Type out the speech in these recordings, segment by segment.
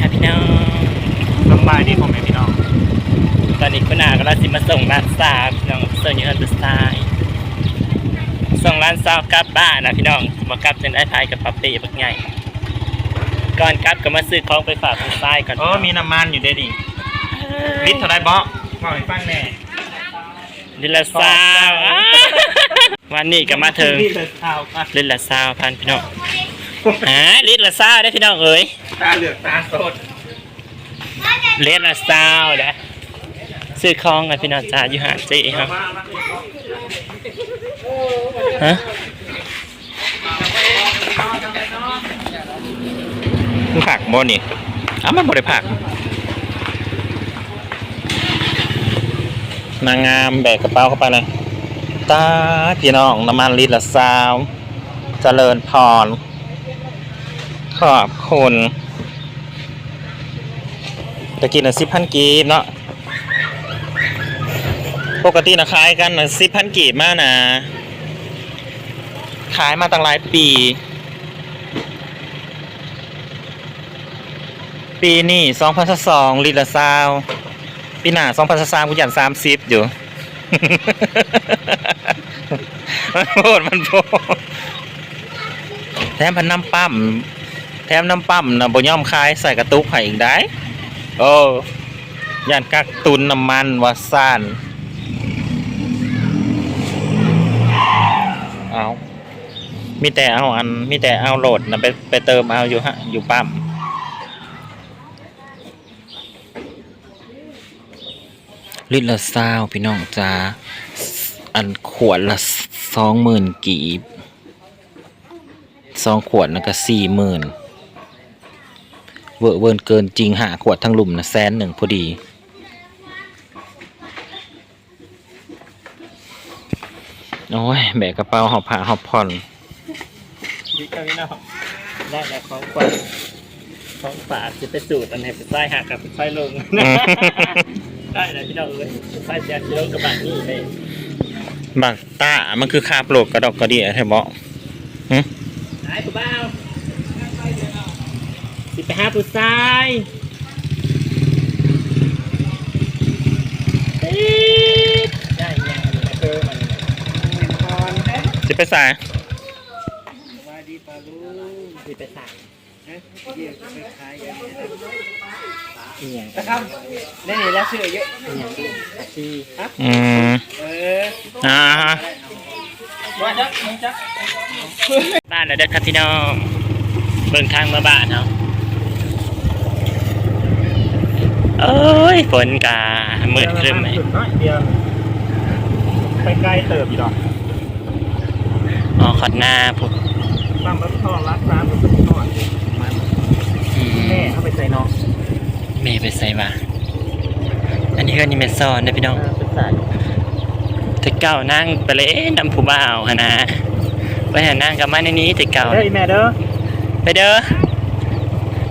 ค่ะพี่น้องสบายดีพ่อแม่พี่น้อง ตอนนี้คุณอาก็เราสิมาส่งร้านสาวพี่น้องส่งยูฮันบุสไตล์ส่งร้านสาวกลับบ้านนะพี่น้องมากลับจนได้พายกับปัปปี้บักใหญ่ก่อนกลับก็มาซื้อของไปฝากคุณทรายก่อนโอ้มีน้ำมันอยู่เด้ดิลิตรเท่าไรเบาะบอกให้ฟังแน่ลิตรละสาวอ้าวันนี้ก็มาถึงลิตรละเท่าอะลิตรละสาวพันพี่น้อง หาลิตรละสาวได้อพี่น้องเอ๋ยตาเหลือกตาสดลิตรละสาวนะซื้อของกันพี่น้องจ้าอยู่หาดจีครับฮะมึงผักบ่นี่อ้าวมันบ่ได้ผัก นางงามแบกกระเป๋าเข้าไปเลยตาพี่น้องน้ำมันลิตรละสาวเจริญพร ขอบคุณตะกี้น่ะสิบพันกีบเนาะปกตินะขายกันสิบพันกีบมากนะขายมาตั้งหลายปี ปีนี้สองพันสองลิตรละซาวปีหน้าสองพันสามกูหยันสามสิบอยู่มันโพดมันโพดแถมพันน้ำปั๊ม แถมน้ำปั๊มนะบ่ย่อมคายใส่กระตุกให้อีกได้โอ้ยันกักตุนน้ำมันวาซานเอามีแต่เอาอันมีแต่เอาโหลดนะไปไปเติมเอาอยู่ฮะอยู่ปั๊มลิตรละซาวพี่น้องจ้าอันขวดละสองหมื่นกีบสองขวดนะก็สี่หมื่น เวอร์เวิร์นเกินจริงหาขวดทั้งหลุมนะแสนหนึ่งพอดี โอ้ย แบกกระเป๋าหอบผ้าหอบผ่อนดีครับพี่น้องได้แล้วของฝากของฝากจะไปสูตรอันไหนไปใส่หักกับไปใส่ลง ได้แล้วพี่น้องเลยใส่เสียกิโลกระบะนี่เลยบักตามันคือคาบโลกกระดอกกระเดียใช่บ่หายผู้บ่าวสิ ไปหาผู้ชายติ๊ดได้ยังเออมันจะไปใส่ว่าดีปลาลูสิไปสั่งฮะเดี๋ยวจะไปขายกันอีหยังนะครับนี่นี่แล้วชื่อเยอะอีหยังดีซีฮะอืมเอออ่าว่าจักมึงจักบ้านเราเด้อครับพี่น้องเบิ่งทางมาบ้านเนาะ เอ้ยฝนกามืดครึ้มไหมจุดน้อยเดียวไปใกล้เติบอยู่ดอกอ๋อขอดหน้าพวกตั้งรถท่อรัดน้ำมันทอดมันอืมแม่เข้าไปใส่น้องเมย์ไปใส่มาอันนี้ก็นี่เมซอนนะพี่น้องไปใส่แต่เก่านั่งไปเลยนำผู้บ่าวหนนะไปหานั่งกับมาในนี้แต่เก่าเด้ออีแม่เด้อไปเด้อ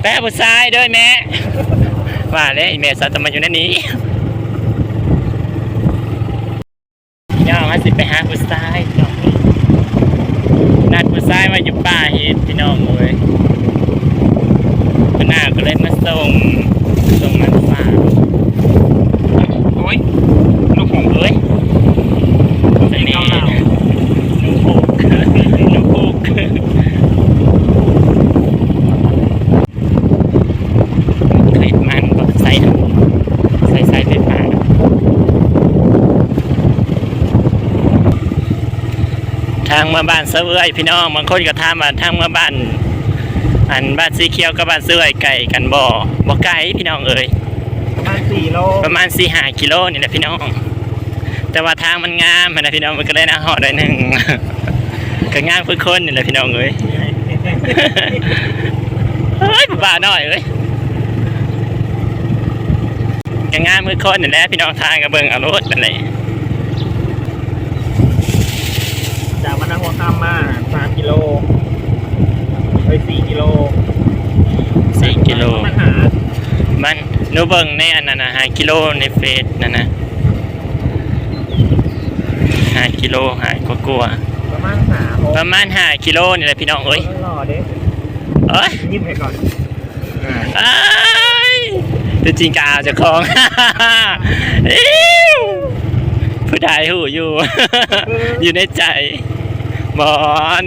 แม่ผู้ชายเด้อแม่ ว่าแลยไอแม่สัตว์มันอยู่ในนี้ย่อมาสิไปหาผู้ชายนัดผู้ชายมาอยู่ป่าเฮ็ดพี่น้องเลยคุณอาก็เลยมาส่งส่งมันฝาก โอ้ยลูกผม เอ้ยใส่นี่นุ่งผูกนุ่งผูกเคยมันก็ใส่ถุงใส่ใส่ไฟฟ้าทาง มาบ้านเสื้อยพี่น้องบางคนก็ถามว่าทางมาบ้าน อันบ้านสีเขียวกับบ้านเสื้อยไก่กันบ่บ่ไก่พี่น้องเอ้ยประมาณสี่โลประมาณสี่ห้ากิโลนี่แหละพี่น้อง แต่ว่าทางมันงามอะนะพี่น้องมันก็เลยน่าหอดได้หนึ่งก็งามเพื่อคนนี่แหละพี่น้องเอ้ยเฮ้ยบ้าหน่อยเอ้ยก็งามเพื่อคนนี่แหละพี่น้องทางกับเบิ่งเอารถนั่นแหละจากมานั่งหัว ข้ามมาสามกิโลไปสี่กิโลสี่กิโลมาหามันหนูเบิ่งในอันนั้นนะห้ากิโลในเฟซนั่นนะห้ากิโลหายกลัวาประมาณหาโมๆประมาณห้ากิโลนี่แหละพี่น้องเอ้ยรอเด้เอ้ยยิ้มให้ก่อนอ่าอ้าตัวจริงกาวจะคล้อง อิ๊วผู้ชายหูอยู่ อยู่ในใจ บอ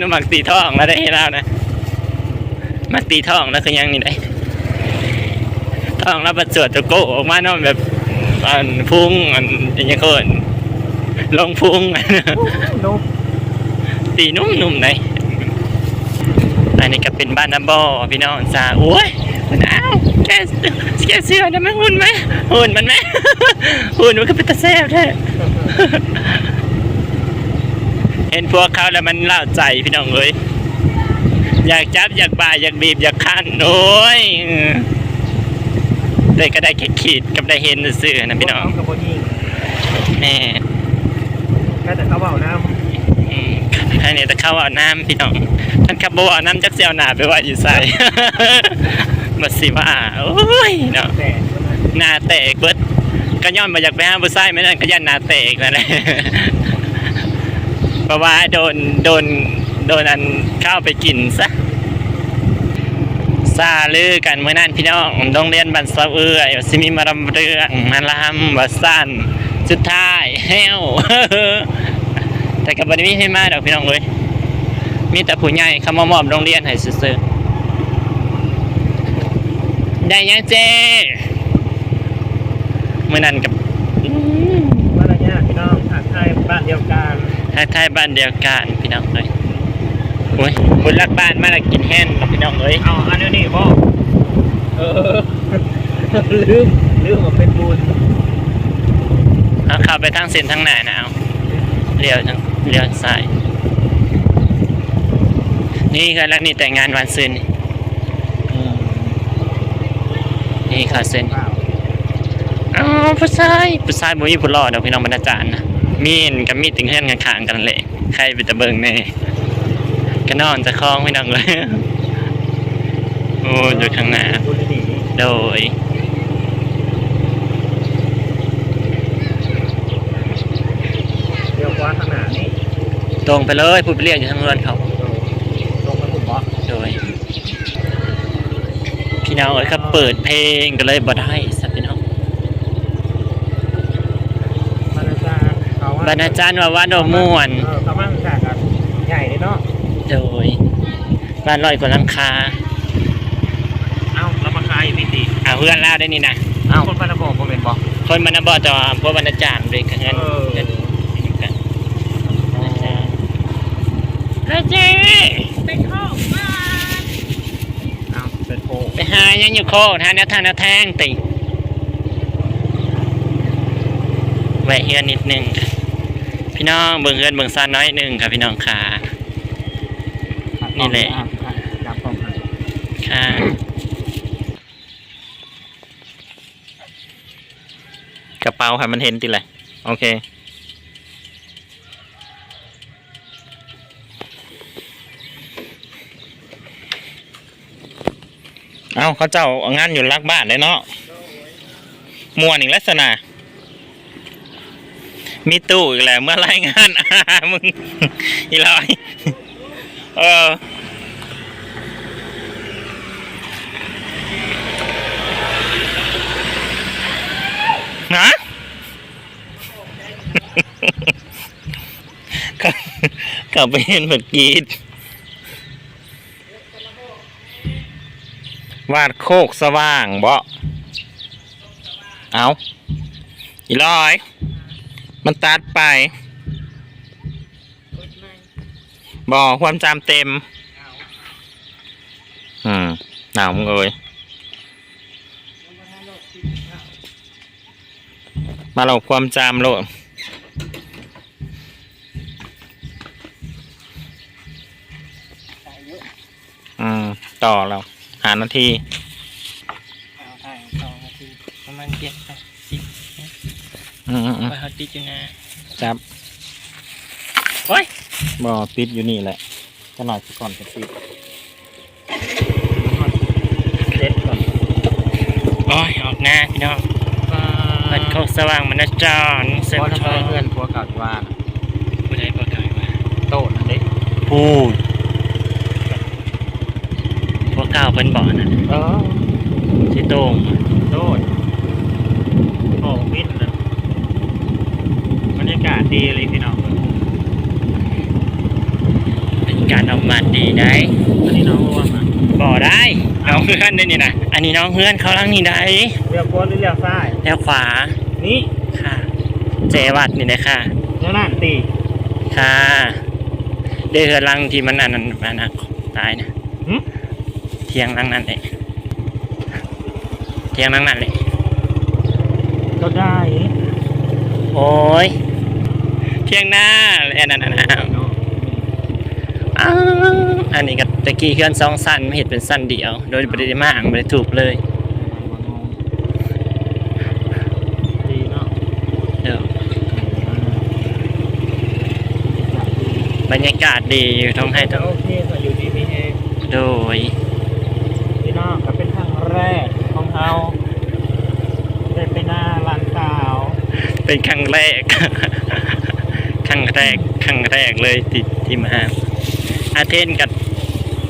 นุมักตีท่องแล้วได้แล้วนะ มักตีท่องแล้วคือยังนี่ได้ท่องแล้วประจวดตะโกออกมาเนาะแบบอันพุ่งอันอย่างเงี้ยคนลงพุ่งนุ่มตีนุ่มๆหนอันนี้ก็เป็นบ้านน้ำบ่อพี่น้องจ้าโอ้ยมันอ้าวแกแกเสื้อได้ไหมหุ่นไหมหุ่นมันไหมหุ่นมันก็เป็นตะแซ่บแท้ ห็นพวกเขาแล้วมันเล่าใจพี่น้องเอ้ยอยากจับอยากบ่ายอยากบีบอยากคันโอ้ยได้ก็ได้แค่ขีดกับได้เห็นซื่อๆนะพี่น้องกับคนยิงแม่แค่แต่เขาเบาน้อืมอันนี้จะเข้าเอาน้ำพี่น้องท่านขับบ่เอาน้ำจักเสียวหนาไปว่าอยู่ใส่มาสิว่าโอ้ยเนาะำแต่หนาแตกเบิดก็ย้อนมาอยากไปหาผู้ชายไม่นั่นก็ยันหนาแตกนั่นแหละ เพราะว่าโดนโดนโดนอันเข้าไปกินซะซาลือกันเมื่อนั้นพี่น้องโรงเรียนบันเซาเอื้อยว่าสิมีมาลำเรื่องมาลำว่าสั้นสุดท้ายแห้วแต่กับบริมีให้มาดอกพี่น้องเลยมีแต่ผู้ใหญ่เขามามอบโรงเรียนให้ซื้อๆได้ยังเจ้เมื่อนั้นกับว่าอะไรเนี่ยพี่น้องหากใครบ้านเดียวกัน ทักทายบ้านเดียวกันพี่น้องเลยโอ้ยคนรักบ้านมาละกินแห้งกับพี่น้องเลยเอาอันนี้นี่บอกเออลืมลืมว่าเป็นบุญเอาเข้าไปทางเส้นทางไหนนะเอาเลี้ยวทางเลี้ยวซ้ายนี่คือแล้วนี่แต่งงานวันซืนนี่นี่ค่ะเส้นเปล่าอ๋อผู้ชายผู้ชายบ่มีผู้รอดดอกพี่น้องบรรณาจารย์นะ มีนกับมีติงเฮือนข้างๆกันนั่นแหละใครไปตะเบิงแน่ก็นอนจะคล้องพี่น้องเลยโอ้อยู่ข้างหน้าบุญดีโดยเดี๋ยวกว่าขนาดนี้ตรงไปเลยพูดไปเรียกอยู่ทางเรือนเขาตรงมาคุณบอกโดยพี่น้องเอ้ยครับเปิดเพลงก็เลยบ่ได้สักพี่น้อง บรรณาจารย์เขาว่า บรรณาจารย์ว่าว่าโดม่วนเออเขาบ้างจากกันใหญ่เลยเนาะ โดยบ้านลอยกว่าหลังคาเอ้าแล้วมาขายพี่ตีอ่าเพื่อนล่าได้นี่นะเอ้าคนพันธบอกผมเป็นบอก คนมันนะบอกแต่ว่าพวกบรรณาจารย์ด้วยกันเงินเออกันอยู่กันบรรณาจารย์แล้วเจ๊ไปเข้าบ้านเอ้าเป็นโพไปหายังอยู่โคตรหาแนวทางแนวแทงติแวะเฮือนนิดนึงค่ะ พี่น้องเบิ่งเฮือนเบิ่งซานน้อยหนึงค่ะพี่น้องค่ะ นี่แหละ จับกล้องให้ค่ะกระเป๋าค่ะมันเห็นติเลยโอเค เอาเขาเจ้าเอางานอยู่รักบ้านเลยเนาะมวนอีกลักษณะ มีตู้อีกแล้วเมื่อไรงานอามึงอีลอยเออฮะเขาเขาไปเห็นแบบกีดวาดโคกสว่างบ่เอาอีร้อย มันตัดไปบ่ความจำเต็ม อืมหนาวมึงเอ้ยมาเราความจำโลดอืม ต่อเรา หานาที เอาให้สองนาที ประมาณเจ็ดแปดสิบ อืมอืมอืม ว่าเขา ติดอยู่นะ จับโอ้ย บ่ติดอยู่นี่แหละจะหน่อยก่อนจะติดเซ็ตก่อนโอ้ยออกหน้าพี่น้องเปิดโคกสว่างมันนะจอนเซ็นเพราะททำรัไมลเพื่อนผัวเก่าที่ว่าน่ะผู้ใดประกาศว่าโตนั่นเด็กพูดพวกเก่าเพิ่นบอกนะเออที่โต้งโตด ดีเลยพี่น้องเป็นการออกมาดีได้อันนี้น้องว่ามาบ่ได้ น้องเพื่อนได้นี่นะอันนี้น้องเพื่อนเขาลังนี่ได้เรียกโค้ดหรือเรียกซ้ายแล้วขวา นี่ค่ะ เจวัดนี่นะค่ะแล้วนั่นตีค่ะเดือลังที่มันอันนั้นอันนั้นตายนะหึเทียงลังนั้นเลยเทียงลังนั้นเลยก็ได้ โอ้ย เทียงหน้าเลยอันนั้นอันนั้นเนาะอ้าวอันนี้ก็ตะกี้เคลื่อนสองสั้นไม่เห็นเป็นสั้นเดียว โดยบริมาอ่างบริถูกเลยดีเนาะเดี๋ยวบรรยากาศดีอยู่ท้องให้จะทั้งโอเคก็อยู่ดีมีเองโดยพี่น้องก็เป็นครั้งแรกของเราได้ไปหน้าร้านสาว เป็นครั้งแรก ครั้งแรกครั้งแรกเลยที่ที่มาอาเทนกับ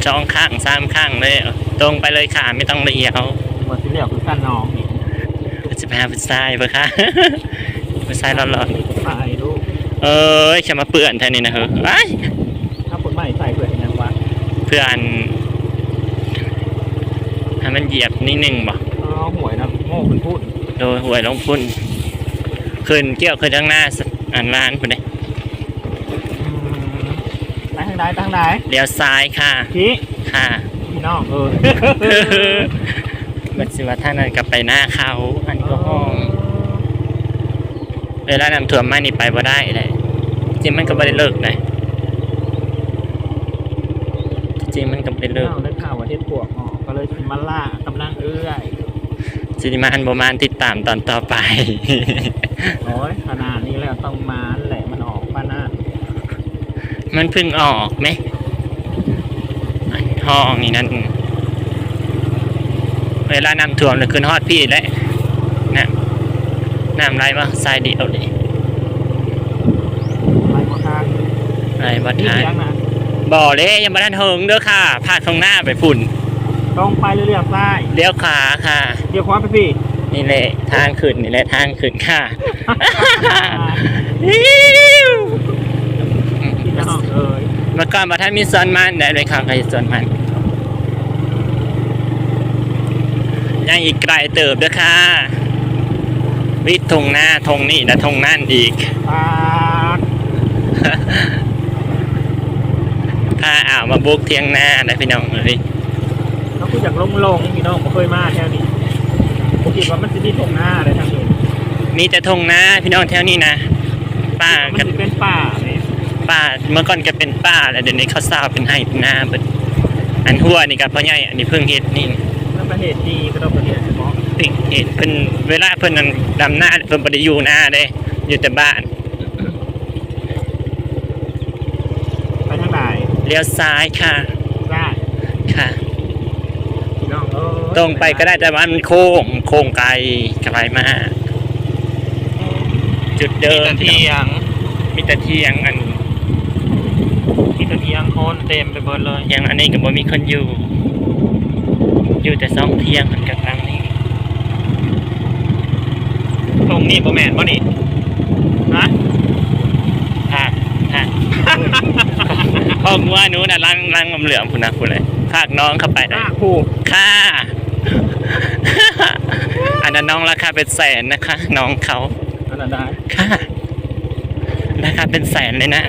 สองข้างสามข้างเลยตรงไปเลยค่ะไม่ต้องเลี้ยวหมดที่เหลือคือกันน้องนี่จะไปหาผู้ชายปะคะผู้ชายร้อนไปลูกๆเอ้ยจะมาเปื่อนแทนนี่นะเฮ้ยว้ายถ้าผลใหม่ใส่เผื่อยังวะเพื่อนให้มันเหยียบนิดนึงบ่เอาหวยนะโง่คุณพูดโดยหวยลงพุ่นขึ้นเกี่ยวขึ้นข้างหน้าสอันร้านพุ่นเล ยไปทางใดทางใดเลี้ยวซ้ายค่ะชี้ค่ะพี่น้องเออมันสิว่าท่างนั้นกลับไปหน้าเขา อันนี้ก็ห้อง เวลานำถ่วมมานี่ไปบ่ได้เลยจริงมันก็บ่ได้เลิกเลยจริงมันก็บ่ได้เลิกน้องได้ข่าวว่าเทศปวกออกก็เลยสิมาล่ากำลังเอื้อยสิมาอันประมาณติดตามตอนต่อไป โอ้ยขนาดนี้แล้วต้องมาแหละมันออกป้าหน้า มันเพิ่งออกไหมอันห้องนี่นั่นเวลานำถ่วมเลยขึ้นฮอดพี่แล้วน้ำน้ำไรวะทรายเดียวเลยไปหมดทางไรวัดนี่ท้ายเสียงนะบ่อเลยยังมาทันเฮิงเด้อค่ะพาดข้างหน้าไปฝุ่นตรงไปเรื่อยๆซ้ายเลี้ยวขวาค่ะเดี๋ยวขวาไปพี่นี่แหละทางขึ้นนี่แหละทางขึ้นค่ะพี่ น้องเอ้ยเมื่อก่อนมาท่านมีสวนมันได้เลยค่ะใครสวนมันยังอีกไกลเติบด้อค่ะ วิทย์ทงหน้าทงนี่และทงนั่นอีกปากพาอ่าวมาบุกเทียงหน้าได้พี่น้องเลยเขาคืออยากลงลงๆพี่น้องผมเคยมาแถวนี้ผมคิดว่ามันจะมีตรงหน้าอะไรทางนี้มีแต่ทงหน้าพี่น้องแถวนี้นะป้ามันจะเป็นป่า ป้า เมื่อก่อนก็เป็นป้าแล้วเดี๋ยวนี้เขาสร้าวเป็นไห้เป็นหน้าเบิดอันหัวนี่กับพ่อใหญ่อันนี้เพิ่งเฮ็ดนี่มันประเทศดีก็ต้องประเทศเฉพาะเพิ่งเฮ็ดเพิ่นเวลาเพิ่นนั่นดำหน้าเพิ่นบ่ได้อยู่หน้าเด้อยู่แต่บ้านไปทางไหนเลี้ยวซ้ายค่ะได้ค่ะ พี่น้องเออตรงไปก็ได้แต่ว่ามันโค้งโค้งไกลไกลมาก จุดเดิมมีแต่เทียงมีแต่เที่ยงอันมีแต่ เทียงคนเต็มไปหมดเลย อย่างอันนี้ก็บ่มีคนอยู่ อยู่แต่สองเที่ยงเหมือนกับครั้งนี้ตรงนี้โบแมนป่ะนี่ฮะค่ะค่ะพ่อมัวหนูน่ะล้างล้างลำเหลืองคุณนะคุณเลยพากน้องเข้าไปหได้น้าคู่ค่ะ อันนั้นน้องราคาเป็นแสนนะคะ น้องเขาอันนั้นได้ค่ะราคาเป็นแสนเลยนะ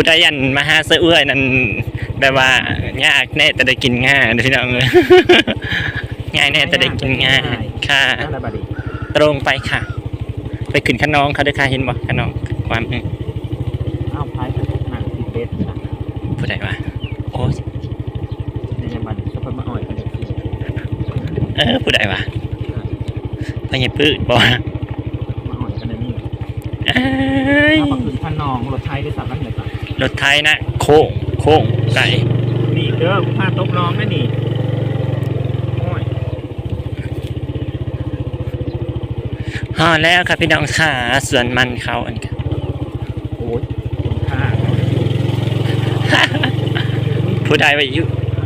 ผู้ใดยันมาหาเสื้อเอื้อยนั่นแบบว่ายากแน่แต่ได้กินง่ายนะพี่น้องเลยง่ายแน่แต่ได้กินง่ายค่ะ นั่นแหละบัดนี้ตรงไปค่ะ ไปขึ้นขนองเขาด้วยค่ะเห็นบ่ขนองความหนึงเอาพายไปพวกหนังสิเบสนะผู้ใดวะโอ้ยในในบัดนี้ก็เพิ่มมาอ่อยกันเลยเออผู้ใดวะพญาปื้ดบ่มาอ่อยกันในนี่เอ้ยถ้ามาขึ้นพันนองรถไทยได้สั่งกันเลยจ้ะ รถไทยนะ โค้งโค้งไก่นี่เด้อกูพาตกน้องนะนี่โอ้ยฮอดแล้วครับพี่น้องค่ะสวนมันเขาอันนี้โอ้ยคุณค่าผู้ใดวะอี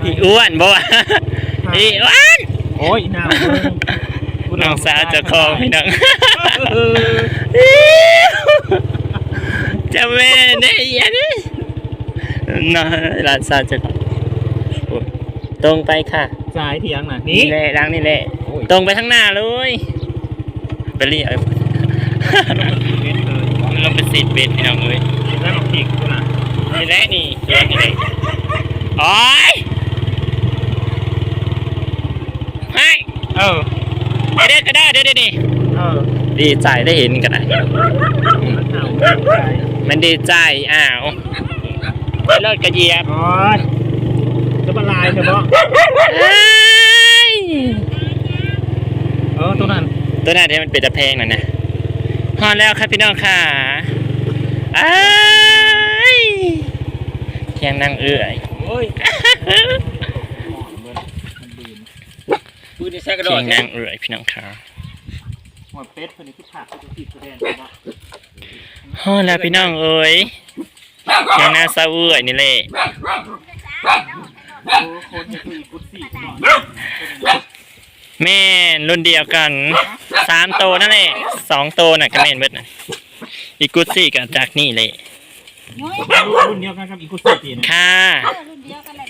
อีอ้วนบ่วะอีอ้วนโอ้ยหนาวมึงกูน้องสาวเจะคองพี่น้อง เออ จะแม่ได้ยัน น้องหลานสาวเจะคองโอ้ตรงไปค่ะสายเถียงน่ะนี่นี่แหละรังนี่แหละ ตรงไปข้างหน้าเลยไปเรียกเม็ดเลยมันลงไปสิบเบนพี่น้องเอ้ยแล้วมาพริกกูน่ะนี่แหละนี่เลี้ยงนี่แหละโอ้ยให้เออเด็ดก็ได้เด็ดดิเออดีใจได้เห็นกันไหนมันเห่าใจมันดีใจอ้าว ไปเลิศกระเหยียบโอ้ยจะมาลายเถอะบ่เอ้ยเออตัวนั้นตัวนั้นที่มันเป็นตะเพงน่ะนะพอแล้วครับพี่น้องค่ะอ้ายเคียงนั่งเอื่อยโอ้ยปืนนี่ใช้กระโดเคีดยงนั่งเอื่อยพี่น้องค่ะหัวเป็ดคนนี้คือผักคือติดแสดงบ่พอแล้วพี่น้องเอ้ย เคียงหน้าเศร้าเอื่อยนี่แหละโอ้คนนี่คืออีกุฏิหน่อยแม่นรุ่นเดียวกันสามโตวนั่นแหละสองโตวน่ะก็แม่นเบิดน่ะอีกุซี่กันจากนี่เลยรุ่นเดียวกันกับอีกุฏิเนี่ยค่ะรุ่นเดียวกันเลย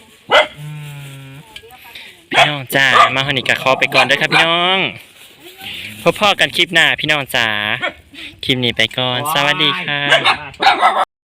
อืมพี่น้องจ้ามาหอนิกะขอไปก่อนเด้วยครับพี่น้องพบพ่อกันคลิปหน้าพี่น้องจ๋าคลิปนี้ไปก่อน สวัสดีค่ะว้าย